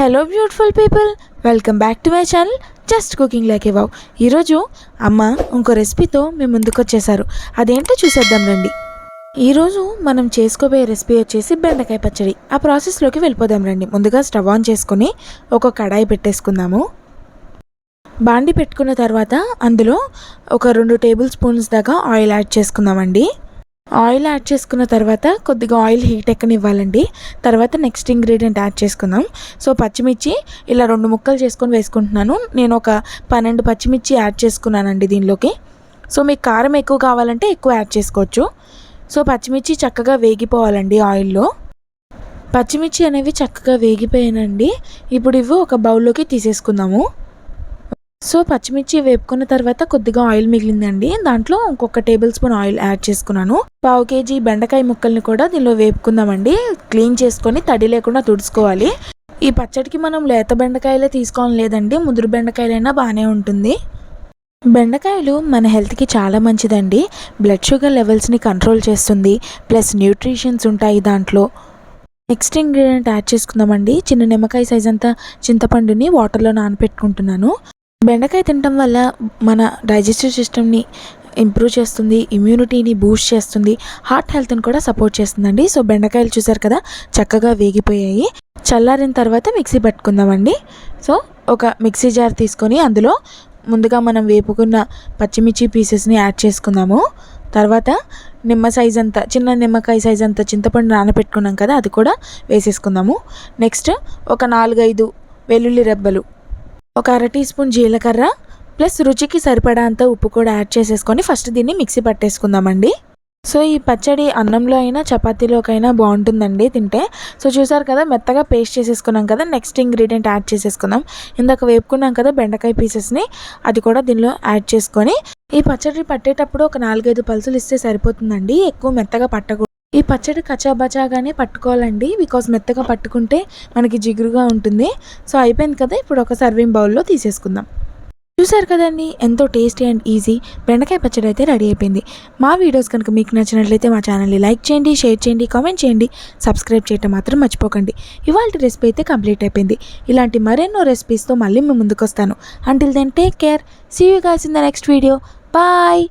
Hello beautiful people welcome back to my channel just cooking like a wow ఈరోజు అమ్మ ఇంకో రెసిపీతో మేము ముందుకు వచ్చేసారు అదేంటో చూసేద్దాం రండి. ఈరోజు మనం చేసుకోబోయే రెసిపీ వచ్చేసి బెండకాయ పచ్చడి. ఆ ప్రాసెస్లోకి వెళ్ళిపోదాం రండి. ముందుగా స్టవ్ ఆన్ చేసుకుని ఒక కడాయి పెట్టేసుకుందాము. బాండి పెట్టుకున్న తర్వాత అందులో ఒక రెండు టేబుల్ స్పూన్స్ దాకా ఆయిల్ యాడ్ చేసుకుందామండి. ఆయిల్ యాడ్ చేసుకున్న తర్వాత కొద్దిగా ఆయిల్ హీట్ ఎక్కనివ్వాలండి. తర్వాత నెక్స్ట్ ఇంగ్రీడియంట్ యాడ్ చేసుకుందాం. సో పచ్చిమిర్చి ఇలా రెండు ముక్కలు చేసుకొని వేసుకుంటున్నాను. నేను ఒక పన్నెండు పచ్చిమిర్చి యాడ్ చేసుకున్నానండి దీనిలోకి. సో మీకు కారం ఎక్కువ కావాలంటే ఎక్కువ యాడ్ చేసుకోవచ్చు. సో పచ్చిమిర్చి చక్కగా వేగిపోవాలండి ఆయిల్లో. పచ్చిమిర్చి అనేవి చక్కగా వేగిపోయానండి ఇప్పుడు ఇవి ఒక బౌల్లోకి తీసేసుకుందాము. సో పచ్చిమిర్చి వేపుకున్న తర్వాత కొద్దిగా ఆయిల్ మిగిలిందండి. దాంట్లో ఇంకొక టేబుల్ స్పూన్ ఆయిల్ యాడ్ చేసుకున్నాను. పావు కేజీ బెండకాయ ముక్కల్ని కూడా దీనిలో వేపుకుందామండి. క్లీన్ చేసుకొని తడి లేకుండా తుడుచుకోవాలి. ఈ పచ్చడికి మనం లేత బెండకాయలే తీసుకోవాలి లేదండి. ముదురు బెండకాయలైనా బాగానే ఉంటుంది. బెండకాయలు మన హెల్త్కి చాలా మంచిదండి. బ్లడ్ షుగర్ లెవెల్స్ని కంట్రోల్ చేస్తుంది. ప్లస్ న్యూట్రిషన్స్ ఉంటాయి దాంట్లో. నెక్స్ట్ ఇంగ్రీడియంట్ యాడ్ చేసుకుందామండి. చిన్న నిమ్మకాయ సైజ్ అంతా చింతపండుని వాటర్లో నానబెట్టుకుంటున్నాను బెండకాయ తినటం వల్ల మన డైజెస్టివ్ సిస్టమ్ని ఇంప్రూవ్ చేస్తుంది ఇమ్యూనిటీని బూస్ట్ చేస్తుంది హార్ట్ హెల్త్ని కూడా సపోర్ట్ చేస్తుందండి. సో బెండకాయలు చూసారు కదా చక్కగా వేగిపోయాయి. చల్లారిన తర్వాత మిక్సీ పట్టుకుందామండి. సో ఒక మిక్సీ జార్ తీసుకొని అందులో ముందుగా మనం వేపుకున్న పచ్చిమిర్చి పీసెస్ని యాడ్ చేసుకుందాము. తర్వాత నిమ్మ సైజ్ అంతా చిన్న నిమ్మకాయ సైజ్ అంతా చింతపండు నానబెట్టుకున్నాం కదా అది కూడా వేసేసుకుందాము. నెక్స్ట్ ఒక నాలుగైదు వెల్లుల్లి రెబ్బలు ఒక అర టీ స్పూన్ జీలకర్ర ప్లస్ రుచికి సరిపడా అంత ఉప్పు కూడా యాడ్ చేసేసుకొని ఫస్ట్ దీన్ని మిక్సీ పట్టేసుకుందామండి. సో ఈ పచ్చడి అన్నంలో అయినా చపాతీలోకైనా బాగుంటుందండి తింటే. సో చూసారు కదా మెత్తగా పేస్ట్ చేసేసుకున్నాం కదా నెక్స్ట్ ఇంగ్రీడియంట్ యాడ్ చేసేసుకుందాం. ఇందాక వేపుకున్నాం కదా బెండకాయ పీసెస్ని అది కూడా దీనిలో యాడ్ చేసుకొని ఈ పచ్చడి పట్టేటప్పుడు ఒక నాలుగైదు పలుసులు ఇస్తే సరిపోతుందండి. ఎక్కువ మెత్తగా పట్టకూడదు. ఈ పచ్చడి కచాబచాగానే పట్టుకోవాలండి బికాస్ మెత్తగా పట్టుకుంటే మనకి జిగురుగా ఉంటుంది. సో అయిపోయింది కదా ఇప్పుడు ఒక సర్వింగ్ బౌల్లో తీసేసుకుందాం. చూసారు కదండి ఎంతో టేస్టీ అండ్ ఈజీ బెండకాయ పచ్చడి అయితే రెడీ అయిపోయింది. మా వీడియోస్ కనుక మీకు నచ్చినట్లయితే మా ఛానల్ని లైక్ చేయండి షేర్ చేయండి కామెంట్ చేయండి సబ్స్క్రైబ్ చేయటం మాత్రం మర్చిపోకండి. ఇవాళ రెసిపీ అయితే కంప్లీట్ అయిపోయింది. ఇలాంటి మరెన్నో రెసిపీస్తో మళ్ళీ మేము ముందుకు వస్తాను until then take care see you guys in the next video bye